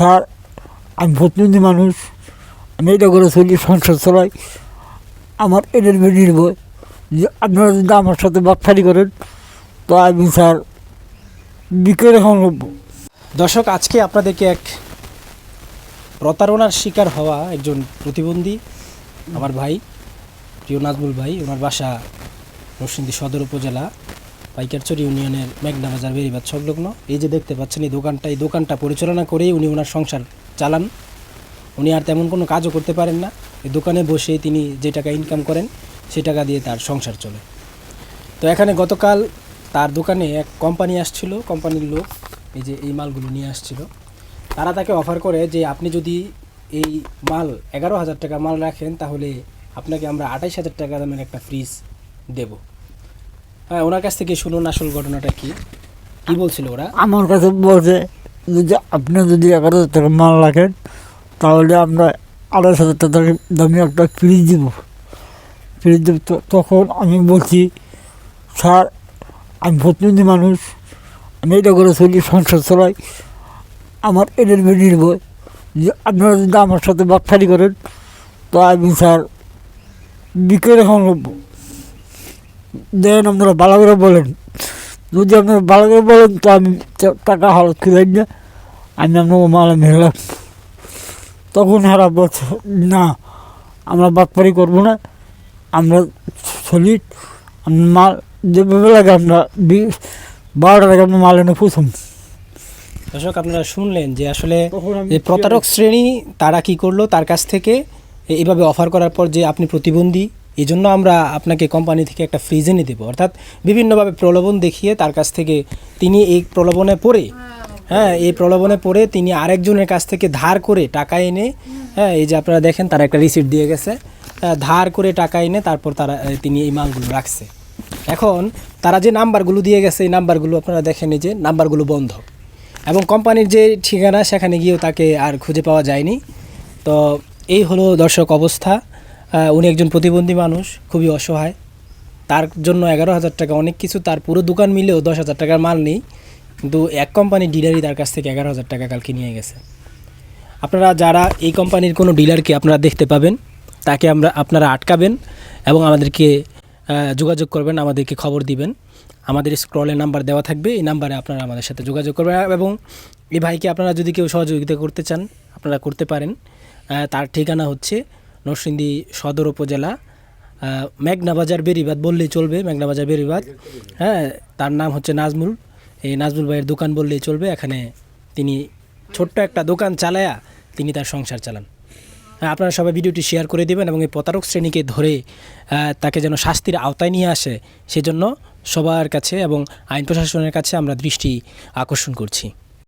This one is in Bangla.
স্যার, আমি প্রতিনিধি মানুষ। আমি এটা করে চলি, সংসার চালাই। আমার এদের উপর নির্ভর যে আপনারা যদি আমার সাথে বাটফারি করেন, তো আমি স্যার বিকেলে সম্ভব দর্শক, আজকে আপনাদেরকে এক প্রতারণার শিকার হওয়া একজন প্রতিবন্ধী, আমার ভাই, প্রিয় নাজমুল ভাই, ওনার বাসা নরসিংদী সদর উপজেলা। পাইকারচর ইউনিয়নের মেঘনা বাজার বেরিবাদ সংলগ্ন। এই যে দেখতে পাচ্ছেন, এই দোকানটা এই দোকানটা পরিচালনা করেই উনি ওনার সংসার চালান। উনি আর তেমন কোনো কাজও করতে পারেন না। এই দোকানে বসে তিনি যে টাকা ইনকাম করেন সেই টাকা দিয়ে তার সংসার চলে। তো এখানে গতকাল তার দোকানে এক কোম্পানি আসছিল কোম্পানির লোক এই যে এই মালগুলো নিয়ে আসছিল। তারা তাকে অফার করে যে আপনি যদি এই মাল এগারো হাজার টাকা মাল রাখেন, তাহলে আপনাকে আমরা আঠাইশ হাজার টাকা দামের একটা ফ্রিজ দেব। হ্যাঁ ওনার কাছ থেকে শুনুন আসল ঘটনাটা কি। কি বলছিল ওরা? আমার কাছে বলছে যদি আপনি যদি এগারো হাজার টাকা মাল রাখেন, তাহলে আমরা আড়াইশ হাজার টাকা দামি একটা ফ্রিজ দিব। ফ্রিজ দেব তখন আমি বলছি, স্যার, আমি প্রতিনিধি মানুষ, আমি এটা করে চলি, সংসার চালাই। আমার এদের নির্ভর যে আপনারা যদি আমার সাথে বাটফারি করেন, তো আমি, স্যার বিকেলে সম্ভব দেন আপনারা ভালো করে বলেন। যদি আপনারা ভালো করে বলেন তো আমি টাকা হালত খুলেন না আমি আপনাকে মালা মেলাম তখন হারা বলছে না আমরা বাটপারি করব না। আমরা সলিড মাল যেভাবে লাগে আমরা বারোটার আগে আমরা মাল এনে পুষুম। দর্শক আপনারা শুনলেন যে আসলে যে প্রতারক শ্রেণি তারা কি করল? তার কাছ থেকে এ- এইভাবে অফার করার পর যে আপনি প্রতিবন্ধী এই জন্য আমরা আপনাকে কোম্পানি থেকে একটা ফ্রিজ এনে দেবো। অর্থাৎ বিভিন্নভাবে প্রলোভন দেখিয়ে তার কাছ থেকে তিনি এই প্রলোভনে পড়ে হ্যাঁ এই প্রলোভনে পড়ে তিনি আরেকজনের কাছ থেকে ধার করে টাকা এনে হ্যাঁ এই যে আপনারা দেখেন তারা একটা রিসিপ্ট দিয়ে গেছে আহ, ধার করে টাকা এনে তারপর তারা তিনি এই মালগুলো রাখছে। এখন তারা যে নাম্বারগুলো দিয়ে গেছে এই নাম্বারগুলো আপনারা দেখেন যে নাম্বারগুলো বন্ধ। এবং কোম্পানির যে ঠিকানা সেখানে গিয়েও তাকে আর খুঁজে পাওয়া যায়নি। তো এই হলো দর্শক অবস্থা। উনি একজন প্রতিবন্ধী মানুষ, খুবই অসহায়। তার জন্য এগারো হাজার টাকা, অনেক কিছু তার পুরো দোকান মিলেও দশ হাজার টাকার মাল নেই। কিন্তু এক কোম্পানির ডিলারই তার কাছ থেকে এগারো হাজার টাকা কালকে নিয়ে গেছে। আপনারা যারা এই কোম্পানির কোনো ডিলারকে আপনারা দেখতে পাবেন, তাকে আমরা, আপনারা আটকাবেন এবং আমাদেরকে যোগাযোগ করবেন, আমাদেরকে খবর দিবেন। আমাদের স্ক্রলে নাম্বার দেওয়া থাকবে, এই নাম্বারে আপনারা আমাদের সাথে যোগাযোগ করবেন। এবং এই ভাইকে আপনারা যদি কেউ সহযোগিতা করতে চান, আপনারা করতে পারেন। তার ঠিকানা হচ্ছে নরসিংদী সদর উপজেলা মেঘনা বাজার বেরিবাদ বললেই চলবে মেঘনা বাজার বেরিবাদ হ্যাঁ তার নাম হচ্ছে নাজমুল। এই নাজমুল ভাইয়ের দোকান বললেই চলবে এখানে তিনি ছোট্ট একটা দোকান চালায়া তিনি তার সংসার চালান। হ্যাঁ, আপনারা সবাই ভিডিওটি শেয়ার করে দেবেন এবং এই প্রতারক শ্রেণীকে ধরে তাকে যেন শাস্তির আওতায় নিয়ে আসে সেজন্য সবার কাছে এবং আইন প্রশাসনের কাছে আমরা দৃষ্টি আকর্ষণ করছি।